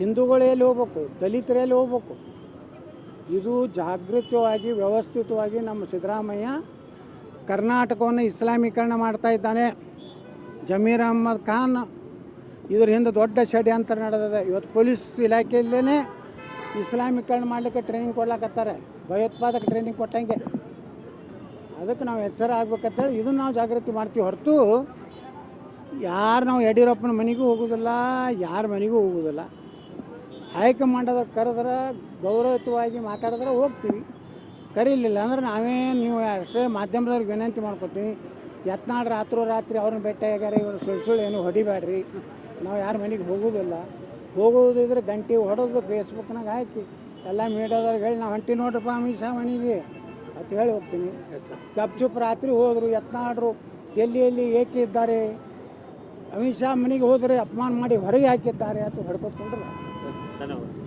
ಹಿಂದೂಗಳು ಎಲ್ಲಿ ಹೋಗ್ಬೇಕು? ದಲಿತರು ಎಲ್ಲಿ ಹೋಗ್ಬೇಕು? ಇದು ಜಾಗೃತವಾಗಿ, ವ್ಯವಸ್ಥಿತವಾಗಿ ನಮ್ಮ ಸಿದ್ದರಾಮಯ್ಯ ಕರ್ನಾಟಕವನ್ನು ಇಸ್ಲಾಮೀಕರಣ ಮಾಡ್ತಾ ಇದ್ದಾನೆ. ಜಮೀರ್ ಅಹಮ್ಮದ್ ಖಾನ್ ಇದ್ರ ಹಿಂದೆ ದೊಡ್ಡ ಷಡ್ಯಂತ್ರ ನಡೆದಿದೆ. ಇವತ್ತು ಪೊಲೀಸ್ ಇಲಾಖೆಯಲ್ಲೇ ಇಸ್ಲಾಮೀಕರಣ ಮಾಡಲಿಕ್ಕೆ ಟ್ರೈನಿಂಗ್ ಕೊಡ್ಲಾಕತ್ತಾರೆ. ಭಯೋತ್ಪಾದಕ ಟ್ರೈನಿಂಗ್ ಕೊಟ್ಟಂಗೆ. ಅದಕ್ಕೆ ನಾವು ಎಚ್ಚರ ಆಗ್ಬೇಕಂತೇಳಿ ಇದನ್ನ ನಾವು ಜಾಗೃತಿ ಮಾಡ್ತೀವಿ. ಹೊರತು ಯಾರು ನಾವು ಯಡಿಯೂರಪ್ಪನ ಮನೆಗೂ ಹೋಗೋದಿಲ್ಲ, ಯಾರ ಮನೆಗೂ ಹೋಗೋದಿಲ್ಲ. ಹೈಕಮಾಂಡದ ಕರೆದ್ರೆ ಗೌರವಯುತವಾಗಿ ಮಾತಾಡಿದ್ರೆ ಹೋಗ್ತೀವಿ. ಕರೀಲಿಲ್ಲ ಅಂದ್ರೆ ನಾವೇ ನೀವು ಅಷ್ಟೇ ಮಾಧ್ಯಮದವ್ರಿಗೆ ವಿನಂತಿ ಮಾಡ್ಕೊತೀವಿ ಯತ್ನಾಳ್ ರಾತ್ರೋ ರಾತ್ರಿ ಅವ್ರನ್ನ ಭೇಟಿಯಾಗ್ಯಾರ, ಇವರು ಸುಳ್ಳು ಸುಳ್ಳು ಏನು ಹೊಡಿಬೇಡ್ರಿ. ನಾವು ಯಾರ ಮನೆಗೆ ಹೋಗೋದಿಲ್ಲ. ಹೋಗೋದಿದ್ರೆ ಗಂಟೆ ಹೊಡೆದು ಫೇಸ್ಬುಕ್ನಾಗ ಹಾಕಿ. ಎಲ್ಲ ಮೀಡಿಯಾದವ್ರಿಗೆ ಹೇಳಿ ನಾವು ಹೊಂಟಿ ನೋಡ್ರಪ್ಪ ಅಮಿತ್ ಶಾ ಮನೆಗೆ. ಅಂತ ಹೇಳಿ ಹೋಗ್ತೀನಿ. ಗಪ್ ಚುಪ್ ರಾತ್ರಿ ಹೋದರು ಯತ್ನಾಡ್ರು ಡೆಲ್ಲಿಯಲ್ಲಿ ಏಕೆ ಇದ್ದಾರೆ? ಅಮಿತ್ ಶಾ ಮನೆಗೆ ಹೋದರೆ ಅಪಮಾನ ಮಾಡಿ ಹೊರಗೆ ಹಾಕಿದ್ದಾರೆ ಅಂತ ಹೊಡ್ಕೊತ್ಕೊಂಡ್ರೆ. ಧನ್ಯವಾದ.